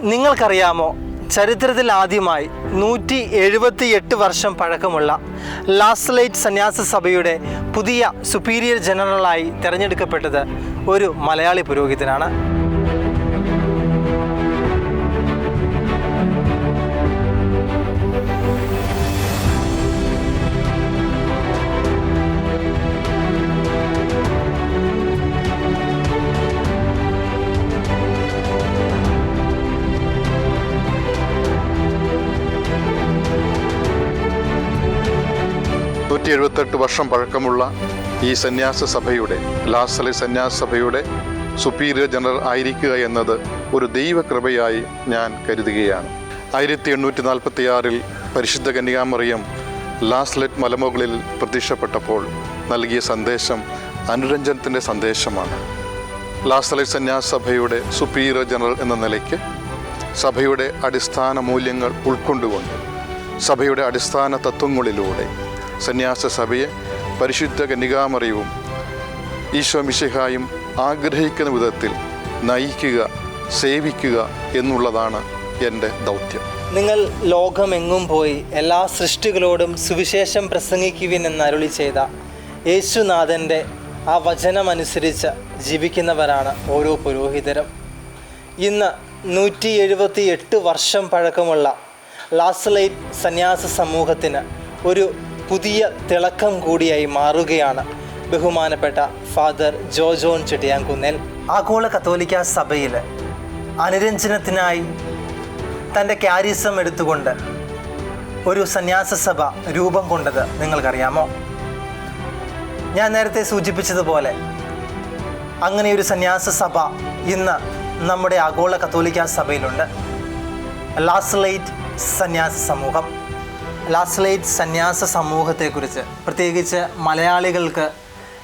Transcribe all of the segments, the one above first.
നിങ്ങൾക്കറിയാമോ ചരിത്രത്തിൽ ആദ്യമായി നൂറ്റി എഴുപത്തി എട്ട് വർഷം പഴക്കമുള്ള ലാസ്ലൈറ്റ് സന്യാസ സഭയുടെ പുതിയ സുപ്പീരിയർ ജനറലായി തിരഞ്ഞെടുക്കപ്പെട്ടത് ഒരു മലയാളി പുരോഹിതനാണ്. എഴുപത്തെട്ട് വർഷം പഴക്കമുള്ള ഈ സന്യാസ സഭയുടെ ലാസ്ലെ സന്യാസ സഭയുടെ സുപ്പീരിയർ ജനറൽ ആയിരിക്കുക എന്നത് ഒരു ദൈവകൃപയായി ഞാൻ കരുതുകയാണ്. ആയിരത്തി എണ്ണൂറ്റി നാൽപ്പത്തി ആറിൽ പരിശുദ്ധ കന്യാമറിയം ലാസ്ലെറ്റ് മലമുകളിൽ പ്രത്യക്ഷപ്പെട്ടപ്പോൾ നൽകിയ സന്ദേശം അനുരഞ്ജനത്തിന്റെ സന്ദേശമാണ്. ലാസ്ലെ സന്യാസ സഭയുടെ സുപ്പീരിയർ ജനറൽ എന്ന നിലയ്ക്ക് സഭയുടെ അടിസ്ഥാന മൂല്യങ്ങൾ ഉൾക്കൊണ്ടുകൊണ്ട് സഭയുടെ അടിസ്ഥാന തത്വങ്ങളിലൂടെ സന്യാസ സഭയെ പരിശുദ്ധ കന്യകാമറിയവും ഈശോ മിശിഹായും ആഗ്രഹിക്കുന്ന വിധത്തിൽ നയിക്കുക സേവിക്കുക എന്നുള്ളതാണ് എന്റെ ദൗത്യം. നിങ്ങൾ ലോകമെങ്ങും പോയി എല്ലാ സൃഷ്ടികളോടും സുവിശേഷം പ്രസംഗിക്കുവിൻ എന്ന് അരുളി ചെയ്ത യേശുനാഥന്റെ ആ വചനമനുസരിച്ച് ജീവിക്കുന്നവരാണ് ഓരോ പുരോഹിതരും. ഇന്ന് നൂറ്റി എഴുപത്തി എട്ട് വർഷം പഴക്കമുള്ള ലാസ്ലൈറ്റ് സന്യാസ സമൂഹത്തിന് ഒരു പുതിയ തിളക്കം കൂടിയായി മാറുകയാണ്. ബഹുമാനപ്പെട്ട ഫാദർ ജോജോൺ ചെട്ടിയാങ്കുന്നേൽ ആഗോള കത്തോലിക്ക സഭയിൽ അനുരഞ്ജനത്തിനായി തന്റെ ക്യാരിസം എടുത്തുകൊണ്ട് ഒരു സന്യാസ സഭ രൂപം കൊണ്ടത് നിങ്ങൾക്കറിയാമോ? ഞാൻ നേരത്തെ സൂചിപ്പിച്ചതുപോലെ അങ്ങനെ ഒരു സന്യാസ സഭ ഇന്ന് നമ്മുടെ ആഗോള കത്തോലിക്ക സഭയിലുണ്ട്. ലാസ്ലൈറ്റ് സന്യാസ സമൂഹം ലാസ്ലൈറ്റ് സന്യാസ സമൂഹത്തെക്കുറിച്ച് പ്രത്യേകിച്ച് മലയാളികൾക്ക്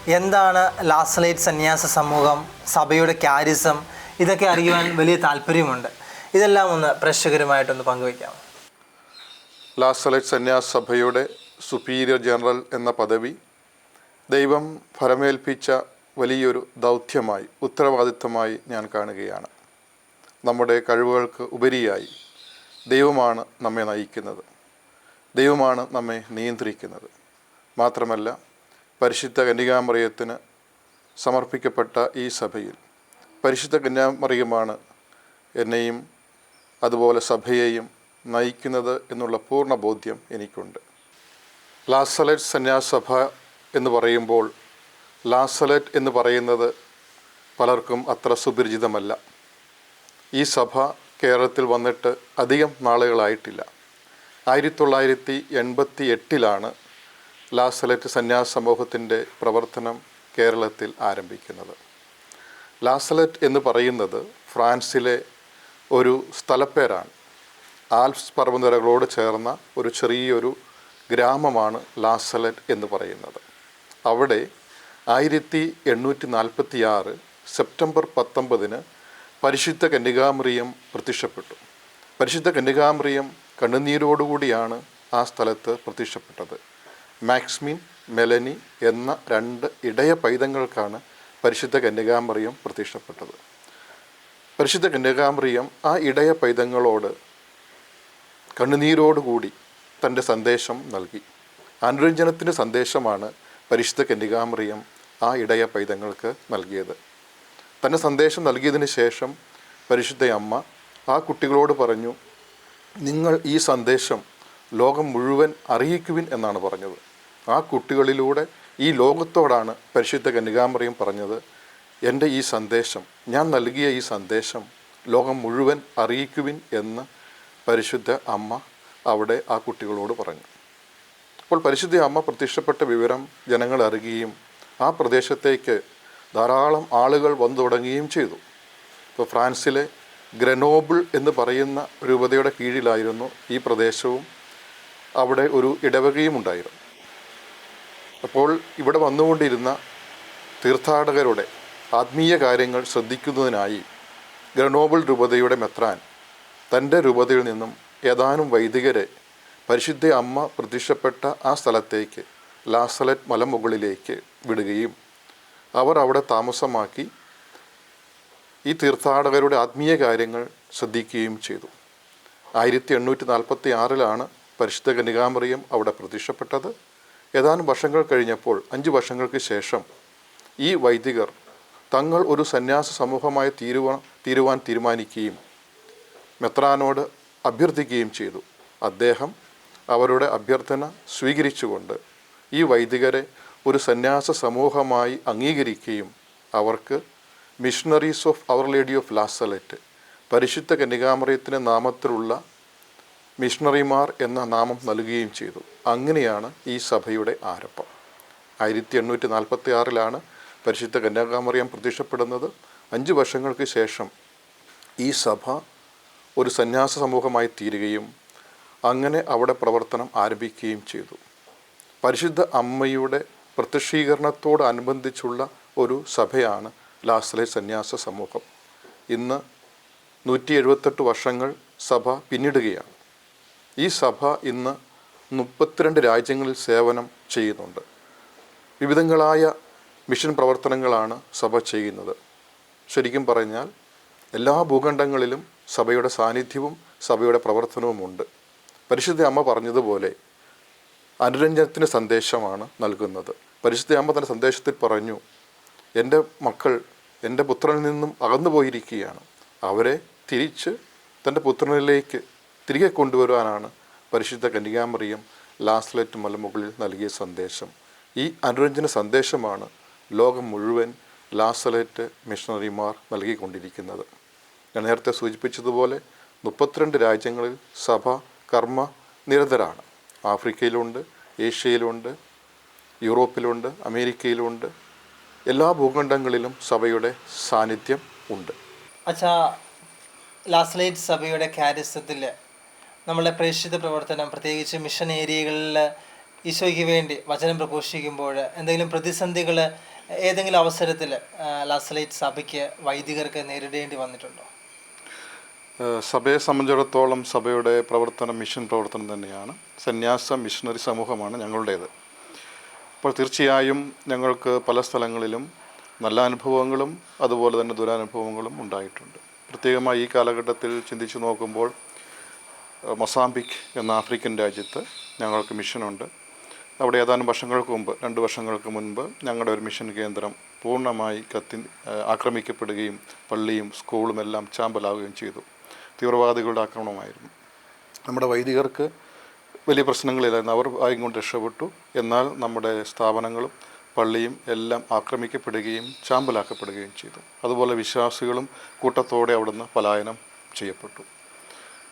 എന്താണ് ലാസ്ലൈറ്റ് സന്യാസ സമൂഹം സഭയുടെ ക്യാരിസം ഇതൊക്കെ അറിയുവാൻ വലിയ താല്പര്യമുണ്ട്. ഇതെല്ലാം ഒന്ന് പ്രേക്ഷകരുമായിട്ടൊന്ന് പങ്കുവയ്ക്കാം. ലാസ്ലൈറ്റ് സന്യാസ സഭയുടെ സുപ്പീരിയർ ജനറൽ എന്ന പദവി ദൈവം ഫലമേൽപ്പിച്ച വലിയൊരു ദൗത്യമായി ഉത്തരവാദിത്വമായി ഞാൻ കാണുകയാണ്. നമ്മുടെ കഴിവുകൾക്ക് ഉപരിയായി ദൈവമാണ് നമ്മെ നയിക്കുന്നത്. ദൈവമാണ് നമ്മെ നിയന്ത്രിക്കുന്നത്. മാത്രമല്ല പരിശുദ്ധ കന്യകാമറിയത്തിന് സമർപ്പിക്കപ്പെട്ട ഈ സഭയിൽ പരിശുദ്ധ കന്യാമറിയമാണ് എന്നെയും അതുപോലെ സഭയെയും നയിക്കുന്നത് എന്നുള്ള പൂർണ ബോധ്യം എനിക്കുണ്ട്. ലാസലറ്റ് സന്യാസഭ എന്ന് പറയുമ്പോൾ ലാസലറ്റ് എന്ന് പറയുന്നത് പലർക്കും അത്ര സുപരിചിതമല്ല. ഈ സഭ കേരളത്തിൽ വന്നിട്ട് അധികം നാളുകളായിട്ടില്ല. ആയിരത്തി തൊള്ളായിരത്തി എൺപത്തി എട്ടിലാണ് ലാസലറ്റ് സന്യാസ സമൂഹത്തിന്റെ പ്രവർത്തനം കേരളത്തിൽ ആരംഭിക്കുന്നത്. ലാസലറ്റ് എന്ന് പറയുന്നത് ഫ്രാൻസിലെ ഒരു സ്ഥലപ്പേരാണ്. ആൽപ്സ് പർവതനിരകളോട് ചേർന്ന ഒരു ചെറിയൊരു ഗ്രാമമാണ് ലാസലറ്റ് എന്ന് പറയുന്നത്. അവിടെ ആയിരത്തി എണ്ണൂറ്റി നാൽപ്പത്തി ആറ് സെപ്റ്റംബർ പത്തൊമ്പതിന് പരിശുദ്ധ കന്യകാമ്രിയം പ്രത്യക്ഷപ്പെട്ടു. പരിശുദ്ധ കന്യകാമറിയം കണ്ണുനീരോടുകൂടിയാണ് ആ സ്ഥലത്ത് പ്രത്യക്ഷപ്പെട്ടത്. മാക്സ്മിൻ മെലനി എന്ന രണ്ട് ഇടയ പൈതങ്ങൾക്കാണ് പരിശുദ്ധ കന്യകാമറിയം പ്രത്യക്ഷപ്പെട്ടത്. പരിശുദ്ധ കന്യകാമറിയം ആ ഇടയ പൈതങ്ങളോട് കണ്ണുനീരോടുകൂടി തന്റെ സന്ദേശം നൽകി. അനുരഞ്ജനത്തിന്റെ സന്ദേശമാണ് പരിശുദ്ധ കന്യകാമറിയം ആ ഇടയ പൈതങ്ങൾക്ക് നൽകിയത്. തന്റെ സന്ദേശം നൽകിയതിന് ശേഷം പരിശുദ്ധ അമ്മ ആ കുട്ടികളോട് പറഞ്ഞു നിങ്ങൾ ഈ സന്ദേശം ലോകം മുഴുവൻ അറിയിക്കുവിൻ എന്നാണ് പറഞ്ഞത്. ആ കുട്ടികളിലൂടെ ഈ ലോകത്തോടാണ് പരിശുദ്ധ കന്യകാമറിയും പറഞ്ഞത്. എന്റെ ഈ സന്ദേശം ഞാൻ നൽകിയ ഈ സന്ദേശം ലോകം മുഴുവൻ അറിയിക്കുവിൻ എന്ന് പരിശുദ്ധ അമ്മ അവിടെ ആ കുട്ടികളോട് പറഞ്ഞു. അപ്പോൾ പരിശുദ്ധ അമ്മ പ്രത്യക്ഷപ്പെട്ട വിവരം ജനങ്ങൾ അറിയുകയും ആ പ്രദേശത്തേക്ക് ധാരാളം ആളുകൾ വന്നു തുടങ്ങുകയും ചെയ്തു. ഇപ്പോൾ ഫ്രാൻസിലെ ഗ്രനോബിൾ എന്ന് പറയുന്ന രൂപതയുടെ കീഴിലായിരുന്നു ഈ പ്രദേശവും അവിടെ ഒരു ഇടവകയും ഉണ്ടായിരുന്നു. അപ്പോൾ ഇവിടെ വന്നുകൊണ്ടിരുന്ന തീർത്ഥാടകരുടെ ആത്മീയ കാര്യങ്ങൾ ശ്രദ്ധിക്കുന്നതിനായി ഗ്രനോബിൾ രൂപതയുടെ മെത്രാൻ തന്റെ രൂപതയിൽ നിന്നും ഏതാനും വൈദികരെ പരിശുദ്ധ അമ്മ പ്രത്യക്ഷപ്പെട്ട ആ സ്ഥലത്തേക്ക് ലാസലറ്റ് മലമുകളിലേക്ക് വിടുകയും അവർ അവിടെ താമസമാക്കി ഈ തീർത്ഥാടകരുടെ ആത്മീയ കാര്യങ്ങൾ ശ്രദ്ധിക്കുകയും ചെയ്തു. ആയിരത്തി എണ്ണൂറ്റി നാൽപ്പത്തി ആറിലാണ് പരിശുദ്ധ കനികാമറിയം അവിടെ പ്രത്യക്ഷപ്പെട്ടത്. ഏതാനും വർഷങ്ങൾ കഴിഞ്ഞപ്പോൾ അഞ്ച് വർഷങ്ങൾക്ക് ശേഷം ഈ വൈദികർ തങ്ങൾ ഒരു സന്യാസ സമൂഹമായി തീരുവാൻ തീരുവാൻ തീരുമാനിക്കുകയും മെത്രാനോട് അഭ്യർത്ഥിക്കുകയും ചെയ്തു. അദ്ദേഹം അവരുടെ അഭ്യർത്ഥന സ്വീകരിച്ചുകൊണ്ട് ഈ വൈദികരെ ഒരു സന്യാസ സമൂഹമായി അംഗീകരിക്കുകയും അവർക്ക് missionaries of our lady of La Salette പരിശുദ്ധ കന്യകാമറിയത്തിന്റെ നാമത്തിലുള്ള മിഷണറിമാർ എന്ന നാമം നൽകുകയും ചെയ്തു. അങ്ങനെയാണ് ഈ സഭയുടെ ആരംഭം. ആയിരത്തി എണ്ണൂറ്റി നാൽപ്പത്തി ആറിലാണ് പരിശുദ്ധ കന്യാകാമറിയം പ്രത്യക്ഷപ്പെടുന്നത്. അഞ്ച് വർഷങ്ങൾക്ക് ശേഷം ഈ സഭ ഒരു സന്യാസ സമൂഹമായി തീരുകയും അങ്ങനെ അവിടെ പ്രവർത്തനം ആരംഭിക്കുകയും ചെയ്തു. പരിശുദ്ധ അമ്മയുടെ പ്രത്യക്ഷീകരണത്തോടനുബന്ധിച്ചുള്ള ഒരു സഭയാണ് ലാസ്ലെ സന്യാസ സമൂഹം. ഇന്ന് നൂറ്റി എഴുപത്തെട്ട് വർഷങ്ങൾ സഭ പിന്നിടുകയാണ്. ഈ സഭ ഇന്ന് മുപ്പത്തിരണ്ട് രാജ്യങ്ങളിൽ സേവനം ചെയ്യുന്നുണ്ട്. വിവിധങ്ങളായ മിഷൻ പ്രവർത്തനങ്ങളാണ് സഭ ചെയ്യുന്നത്. ശരിക്കും പറഞ്ഞാൽ എല്ലാ ഭൂഖണ്ഡങ്ങളിലും സഭയുടെ സാന്നിധ്യവും സഭയുടെ പ്രവർത്തനവും ഉണ്ട്. പരിശുദ്ധ അമ്മ പറഞ്ഞതുപോലെ അനുരഞ്ജനത്തിന് സന്ദേശമാണ് നൽകുന്നത്. പരിശുദ്ധ അമ്മ തന്റെ സന്ദേശത്തിൽ പറഞ്ഞു എന്റെ മക്കൾ എന്റെ പുത്രനിൽ നിന്നും അകന്നു പോയിരിക്കുകയാണ്. അവരെ തിരിച്ച് തന്റെ പുത്രനിലേക്ക് തിരികെ കൊണ്ടുവരുവാനാണ് പരിശുദ്ധ കന്യകാമറിയം ലാസ്ലെറ്റ് മലമുകളിൽ നൽകിയ സന്ദേശം. ഈ അനുരഞ്ജന സന്ദേശമാണ് ലോകം മുഴുവൻ ലാസ്ലേറ്റ് മിഷണറിമാർ നൽകിക്കൊണ്ടിരിക്കുന്നത്. ഞാൻ നേരത്തെ സൂചിപ്പിച്ചതുപോലെ മുപ്പത്തിരണ്ട് രാജ്യങ്ങളിൽ സഭ കർമ്മ നിരതരാണ്. ആഫ്രിക്കയിലുണ്ട് ഏഷ്യയിലുണ്ട് യൂറോപ്പിലുണ്ട് അമേരിക്കയിലുണ്ട് എല്ലാ ഭൂഖണ്ഡങ്ങളിലും സഭയുടെ സാന്നിധ്യം ഉണ്ട്. അച്ഛാ ലാസ്ലേറ്റ് സഭയുടെ കാര്യസ്ഥത്തിൽ നമ്മളെ പ്രേക്ഷിത പ്രവർത്തനം പ്രത്യേകിച്ച് മിഷൻ ഏരിയകളിൽ ഈശോയ്ക്ക് വേണ്ടി വചനം പ്രഘോഷിക്കുമ്പോൾ എന്തെങ്കിലും പ്രതിസന്ധികൾ ഏതെങ്കിലും അവസരത്തിൽ ലാസ്ലേറ്റ് സഭയ്ക്ക് വൈദികർക്ക് നേരിടേണ്ടി വന്നിട്ടുണ്ടോ? സഭയെ സംബന്ധിച്ചിടത്തോളം സഭയുടെ പ്രവർത്തനം മിഷൻ പ്രവർത്തനം തന്നെയാണ്. സന്യാസ മിഷണറി സമൂഹമാണ് ഞങ്ങളുടേത്. അപ്പോൾ തീർച്ചയായും ഞങ്ങൾക്ക് പല സ്ഥലങ്ങളിലും നല്ല അനുഭവങ്ങളും അതുപോലെ തന്നെ ദുരനുഭവങ്ങളും ഉണ്ടായിട്ടുണ്ട്. പ്രത്യേകമായി ഈ കാലഘട്ടത്തിൽ ചിന്തിച്ചു നോക്കുമ്പോൾ മൊസാംബിക് എന്ന ആഫ്രിക്കൻ രാജ്യത്ത് ഞങ്ങൾക്ക് മിഷനുണ്ട്. അവിടെ ഏതാനും വർഷങ്ങൾക്ക് മുമ്പ് രണ്ട് വർഷങ്ങൾക്ക് മുൻപ് ഞങ്ങളുടെ ഒരു മിഷൻ കേന്ദ്രം പൂർണമായി കത്തി ആക്രമിക്കപ്പെടുകയും പള്ളിയും സ്കൂളും എല്ലാം ചാമ്പലാവുകയും ചെയ്തു. തീവ്രവാദികളുടെ ആക്രമണമായിരുന്നു. നമ്മുടെ വൈദികർക്ക് വലിയ പ്രശ്നങ്ങളില്ലായിരുന്നു. അവർ ആയും കൊണ്ട് രക്ഷപ്പെട്ടു. എന്നാൽ നമ്മുടെ സ്ഥാപനങ്ങളും പള്ളിയും എല്ലാം ആക്രമിക്കപ്പെടുകയും ചാമ്പലാക്കപ്പെടുകയും ചെയ്തു. അതുപോലെ വിശ്വാസികളും കൂട്ടത്തോടെ അവിടുന്ന് പലായനം ചെയ്യപ്പെട്ടു.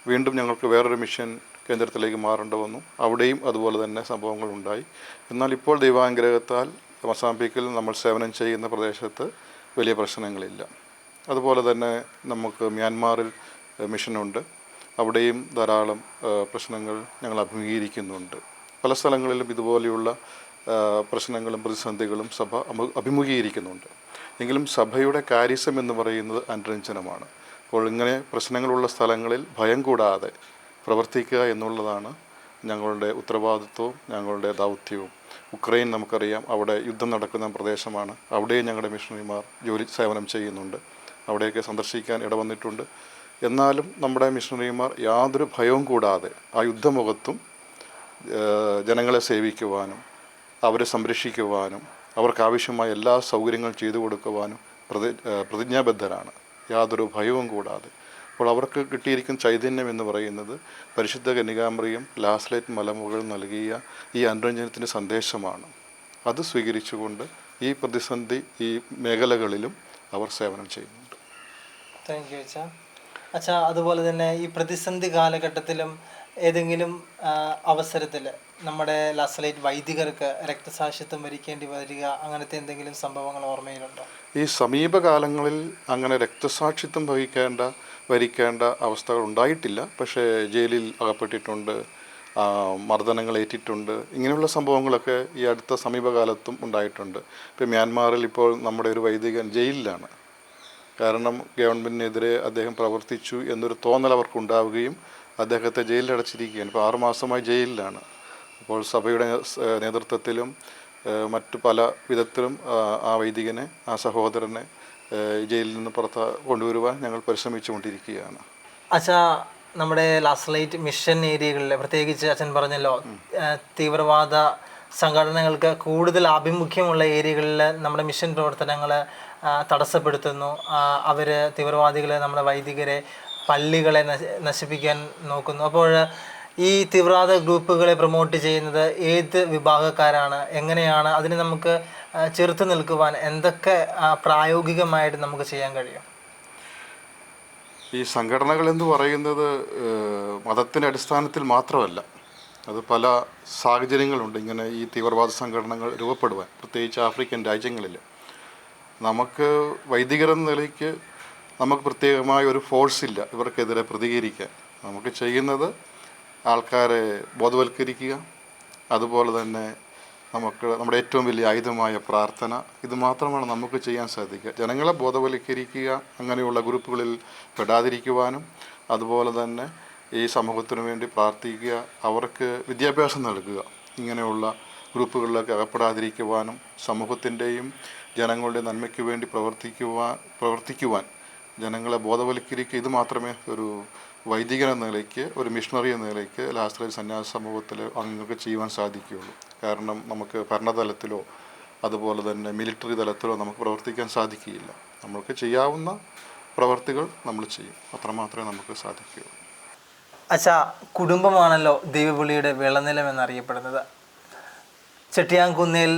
വീണ്ടും ഞങ്ങൾക്ക് വേറൊരു മിഷൻ കേന്ദ്രത്തിലേക്ക് മാറേണ്ടി വന്നു. അവിടെയും അതുപോലെ തന്നെ സംഭവങ്ങൾ ഉണ്ടായി. എന്നാൽ ഇപ്പോൾ ദൈവാനുഗ്രഹത്താൽ മൊസാംബിക്കിൽ നമ്മൾ സേവനം ചെയ്യുന്ന പ്രദേശത്ത് വലിയ പ്രശ്നങ്ങളില്ല. അതുപോലെ തന്നെ നമുക്ക് മ്യാൻമാറിൽ മിഷനുണ്ട്. അവിടെയും ധാരാളം പ്രശ്നങ്ങൾ ഞങ്ങൾ അഭിമുഖീകരിക്കുന്നുണ്ട്. പല സ്ഥലങ്ങളിലും ഇതുപോലെയുള്ള പ്രശ്നങ്ങളും പ്രതിസന്ധികളും സഭ അഭിമുഖീകരിക്കുന്നുണ്ട്. എങ്കിലും സഭയുടെ കാര്യസം എന്ന് പറയുന്നത് അനുരഞ്ജനമാണ്. അപ്പോൾ ഇങ്ങനെ പ്രശ്നങ്ങളുള്ള സ്ഥലങ്ങളിൽ ഭയം കൂടാതെ പ്രവർത്തിക്കുക എന്നുള്ളതാണ് ഞങ്ങളുടെ ഉത്തരവാദിത്വവും ഞങ്ങളുടെ ദൗത്യവും. ഉക്രൈൻ നമുക്കറിയാം അവിടെ യുദ്ധം നടക്കുന്ന പ്രദേശമാണ്. അവിടെയും ഞങ്ങളുടെ മിഷണറിമാർ ജോലി സേവനം ചെയ്യുന്നുണ്ട്. അവിടെയൊക്കെ സന്ദർശിക്കാൻ ഇടവന്നിട്ടുണ്ട്. എന്നാലും നമ്മുടെ മിഷണറിമാർ യാതൊരു ഭയവും കൂടാതെ ആ യുദ്ധമുഖത്തും ജനങ്ങളെ സേവിക്കുവാനും അവരെ സംരക്ഷിക്കുവാനും അവർക്കാവശ്യമായ എല്ലാ സൗകര്യങ്ങളും ചെയ്തു കൊടുക്കുവാനും പ്രതി പ്രതിജ്ഞാബദ്ധരാണ്. യാതൊരു ഭയവും കൂടാതെ. അപ്പോൾ അവർക്ക് കിട്ടിയിരിക്കുന്ന ചൈതന്യം എന്ന് പറയുന്നത് പരിശുദ്ധ കന്യകാമറിയം ലാസ്ലേറ്റ് മലമുകൾ നൽകിയ ഈ അനുരഞ്ജനത്തിന്റെ സന്ദേശമാണ്. അത് സ്വീകരിച്ചുകൊണ്ട് ഈ പ്രതിസന്ധി ഈ മേഖലകളിലും അവർ സേവനം ചെയ്യുന്നുണ്ട്. താങ്ക് യു അച്ഛാ അതുപോലെ തന്നെ ഈ പ്രതിസന്ധി കാലഘട്ടത്തിലും ഏതെങ്കിലും അവസരത്തിൽ നമ്മുടെ ലാസലൈറ്റ് വൈദികർക്ക് രക്തസാക്ഷിത്വം വരിക്കേണ്ടി വരിക അങ്ങനത്തെ എന്തെങ്കിലും സംഭവങ്ങൾ ഓർമ്മയിലുണ്ടോ? ഈ സമീപകാലങ്ങളിൽ അങ്ങനെ രക്തസാക്ഷിത്വം വഹിക്കേണ്ട വരിക്കേണ്ട അവസ്ഥകൾ ഉണ്ടായിട്ടില്ല. പക്ഷേ ജയിലിൽ അകപ്പെട്ടിട്ടുണ്ട് മർദ്ദനങ്ങൾ ഏറ്റിട്ടുണ്ട് ഇങ്ങനെയുള്ള സംഭവങ്ങളൊക്കെ ഈ അടുത്ത സമീപകാലത്തും ഉണ്ടായിട്ടുണ്ട്. ഇപ്പോൾ മ്യാൻമാറിൽ ഇപ്പോൾ നമ്മുടെ ഒരു വൈദികൻ ജയിലിലാണ്. കാരണം ഗവൺമെന്റിനെതിരെ അദ്ദേഹം പ്രവർത്തിച്ചു എന്നൊരു തോന്നൽ അവർക്കുണ്ടാവുകയും അദ്ദേഹത്തെ ജയിലിൽ അടച്ചിരിക്കുകയാണ് ഇപ്പോൾ ആറുമാസമായി ജയിലിലാണ്. അപ്പോൾ സഭയുടെ നേതൃത്വത്തിലും മറ്റു പല വിധത്തിലും ആ, വൈദികനെ ആ സഹോദരനെ ജയിലിൽ നിന്ന് പുറത്ത് കൊണ്ടുവരുവാൻ ഞങ്ങൾ പരിശ്രമിച്ചുകൊണ്ടിരിക്കുകയാണ്. അച്ഛാ നമ്മുടെ ലാസ്റ്റ് ലൈറ്റ് മിഷൻ ഏരിയകളിൽ പ്രത്യേകിച്ച് അച്ഛൻ പറഞ്ഞല്ലോ തീവ്രവാദ സംഘടനകൾക്ക് കൂടുതൽ ആഭിമുഖ്യമുള്ള ഏരിയകളിൽ നമ്മുടെ മിഷൻ പ്രവർത്തനങ്ങൾ തടസ്സപ്പെടുത്തുന്നു. അവർ തീവ്രവാദികളെ നമ്മുടെ വൈദികരെ പള്ളികളെ നശ- നശിപ്പിക്കാൻ നോക്കുന്നു. അപ്പോൾ ഈ തീവ്രവാദ ഗ്രൂപ്പുകളെ പ്രൊമോട്ട് ചെയ്യുന്നത് ഏത് വിഭാഗക്കാരാണ്? എങ്ങനെയാണ്? അതിന് നമുക്ക് ചെറുത്ത് നിൽക്കുവാൻ എന്തൊക്കെ പ്രായോഗികമായിട്ട് നമുക്ക് ചെയ്യാൻ കഴിയും? ഈ സംഘടനകൾ എന്ന് പറയുന്നത് മതത്തിന്റെ അടിസ്ഥാനത്തിൽ മാത്രമല്ല. അത് പല സാഹചര്യങ്ങളുണ്ട്. ഇങ്ങനെ ഈ തീവ്രവാദ സംഘടനകൾ രൂപപ്പെടുവാൻ പ്രത്യേകിച്ച് ആഫ്രിക്കൻ രാജ്യങ്ങളിൽ. നമുക്ക് വൈദികർ എന്ന നിലയ്ക്ക് നമുക്ക് പ്രത്യേകമായ ഒരു ഫോഴ്സ് ഇല്ല. ഇവർക്കെതിരെ പ്രതികരിക്കാൻ. നമുക്ക് ചെയ്യുന്നത് ആൾക്കാരെ ബോധവൽക്കരിക്കുക. അതുപോലെ തന്നെ നമുക്ക് നമ്മുടെ ഏറ്റവും വലിയ ആയുധമായ പ്രാർത്ഥന. ഇത് മാത്രമാണ് നമുക്ക് ചെയ്യാൻ സാധിക്കുക. ജനങ്ങളെ ബോധവൽക്കരിക്കുക അങ്ങനെയുള്ള ഗ്രൂപ്പുകളിൽ പെടാതിരിക്കുവാനും അതുപോലെ തന്നെ ഈ സമൂഹത്തിനു വേണ്ടി പ്രാർത്ഥിക്കുക അവർക്ക് വിദ്യാഭ്യാസം നൽകുക. ഇങ്ങനെയുള്ള ഗ്രൂപ്പുകളിലൊക്കെ അകപ്പെടാതിരിക്കുവാനും സമൂഹത്തിന്റെയും ജനങ്ങളുടെ നന്മയ്ക്ക് വേണ്ടി പ്രവർത്തിക്കുവാൻ പ്രവർത്തിക്കുവാൻ ജനങ്ങളെ ബോധവൽക്കരിക്കുക. ഇത് മാത്രമേ ഒരു വൈദികൻ എന്ന നിലയ്ക്ക് ഒരു മിഷണറി എന്ന നിലയ്ക്ക് ലാസ്ട്രേറ്റ് സന്യാസ സമൂഹത്തിലെ അംഗങ്ങൾക്ക് ചെയ്യുവാൻ സാധിക്കുകയുള്ളൂ. കാരണം നമുക്ക് ഭരണതലത്തിലോ അതുപോലെ തന്നെ മിലിറ്ററി തലത്തിലോ നമുക്ക് പ്രവർത്തിക്കാൻ സാധിക്കുകയില്ല. നമ്മൾക്ക് ചെയ്യാവുന്ന പ്രവർത്തികൾ നമ്മൾ ചെയ്യും. അത്രമാത്രമേ നമുക്ക് സാധിക്കുകയുള്ളൂ. അച്ഛാ കുടുംബമാണല്ലോ ദൈവവിളിയുടെ വിളനിലം എന്നറിയപ്പെടുന്നത് ചെട്ടിയാങ്കുന്നിൽ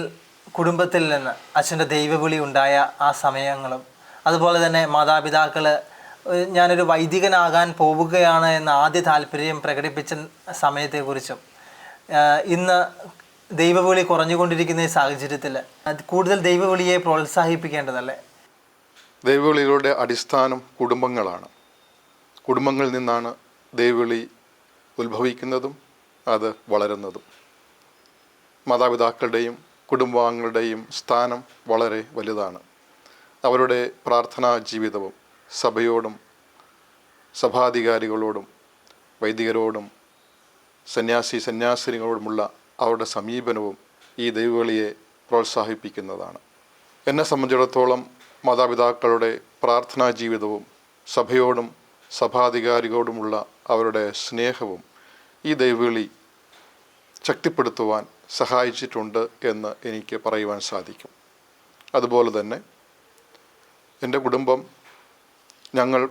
കുടുംബത്തിൽ നിന്ന് അച്ഛന്റെ ദൈവവിളി ഉണ്ടായ ആ സമയങ്ങളും അതുപോലെ തന്നെ മാതാപിതാക്കൾ ഞാനൊരു വൈദികനാകാൻ പോവുകയാണ് എന്ന ആദ്യ താല്പര്യം പ്രകടിപ്പിച്ച സമയത്തെക്കുറിച്ചും ഇന്ന് ദൈവവിളി കുറഞ്ഞുകൊണ്ടിരിക്കുന്ന ഈ സാഹചര്യത്തിൽ കൂടുതൽ ദൈവവിളിയെ പ്രോത്സാഹിപ്പിക്കേണ്ടതല്ലേ? ദൈവവിളികളുടെ അടിസ്ഥാനം കുടുംബങ്ങളാണ്. കുടുംബങ്ങളിൽ നിന്നാണ് ദൈവവിളി ഉത്ഭവിക്കുന്നതും അത് വളരുന്നതും. മാതാപിതാക്കളുടെയും കുടുംബാംഗങ്ങളുടെയും സ്ഥാനം വളരെ വലുതാണ്. അവരുടെ പ്രാർത്ഥനാ ജീവിതവും സഭയോടും സഭാധികാരികളോടും വൈദികരോടും സന്യാസി സന്യാസിനികളോടുമുള്ള അവരുടെ സമീപനവും ഈ ദൈവവിളിയെ പ്രോത്സാഹിപ്പിക്കുന്നതാണ്. എന്നെ സംബന്ധിച്ചിടത്തോളം മാതാപിതാക്കളുടെ പ്രാർത്ഥനാ ജീവിതവും സഭയോടും സഭാധികാരികളോടുമുള്ള അവരുടെ സ്നേഹവും ഈ ദൈവവിളി ശക്തിപ്പെടുത്തുവാൻ സഹായിച്ചിട്ടുണ്ട് എന്ന് എനിക്ക് പറയുവാൻ സാധിക്കും. അതുപോലെ തന്നെ എന്റെ കുടുംബം ഞങ്ങൾ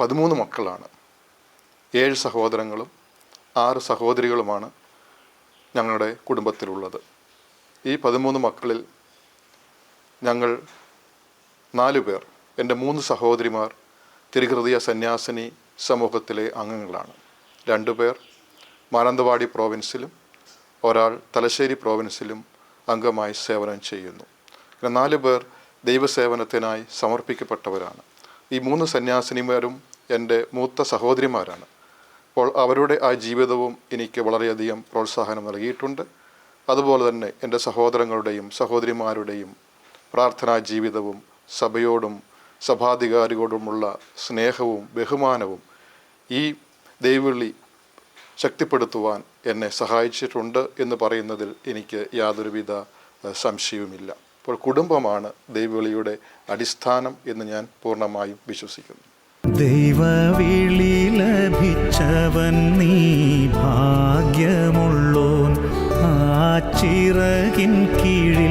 പതിമൂന്ന് മക്കളാണ്. ഏഴ് സഹോദരങ്ങളും ആറ് സഹോദരികളുമാണ് ഞങ്ങളുടെ കുടുംബത്തിലുള്ളത്. ഈ പതിമൂന്ന് മക്കളിൽ ഞങ്ങൾ നാലു പേർ എന്റെ മൂന്ന് സഹോദരിമാർ തിരുഹൃദയ സന്യാസിനി സമൂഹത്തിലെ അംഗങ്ങളാണ്. രണ്ടുപേർ മാനന്തവാടി പ്രോവിൻസിലും ഒരാൾ തലശ്ശേരി പ്രോവിൻസിലും അംഗമായി സേവനം ചെയ്യുന്നു. പിന്നെ നാല് പേർ ദൈവസേവനത്തിനായി സമർപ്പിക്കപ്പെട്ടവരാണ്. ഈ മൂന്ന് സന്യാസിനിമാരും എന്റെ മൂത്ത സഹോദരിമാരാണ്. അപ്പോൾ അവരുടെ ആ ജീവിതവും എനിക്ക് വളരെയധികം പ്രോത്സാഹനം നൽകിയിട്ടുണ്ട്. അതുപോലെ തന്നെ എന്റെ സഹോദരങ്ങളുടെയും സഹോദരിമാരുടെയും പ്രാർത്ഥനാ ജീവിതവും സഭയോടും സഭാധികാരികളോടുമുള്ള സ്നേഹവും ബഹുമാനവും ഈ ദൈവവിളി ശക്തിപ്പെടുത്തുവാൻ എന്നെ സഹായിച്ചിട്ടുണ്ട് എന്ന് പറയുന്നതിൽ എനിക്ക് യാതൊരുവിധ സംശയവുമില്ല. അപ്പോൾ കുടുംബമാണ് ദൈവവിളിയുടെ അടിസ്ഥാനം എന്ന് ഞാൻ പൂർണമായും വിശ്വസിക്കുന്നു. ദൈവവിളി ലഭിച്ചവൻ നീ ഭാഗ്യമുള്ളോൻ. ആ ചിറകിൻ കീഴിൽ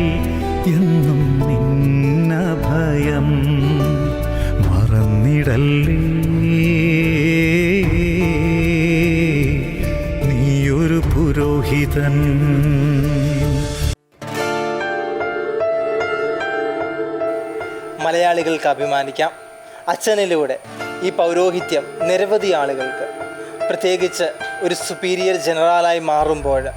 മലയാളികൾക്ക് അഭിമാനിക്കാം. അച്ഛനിലൂടെ ഈ പൗരോഹിത്യം നിരവധി ആളുകൾക്ക് പ്രത്യേകിച്ച് ഒരു സുപ്പീരിയർ ജനറലായി മാറുമ്പോൾ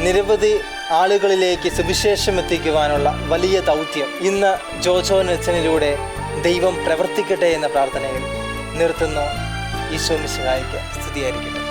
നിരവധി ആളുകളിലേക്ക് സുവിശേഷം എത്തിക്കുവാനുള്ള വലിയ ദൗത്യം ഇന്ന് ജോജോ അച്ഛനിലൂടെ ദൈവം പ്രവർത്തിക്കട്ടെ എന്ന പ്രാർത്ഥനയിൽ നിർത്തുന്നു. ഈശോ മിശിഹായിക്ക് സ്തുതിയായിരിക്കട്ടെ.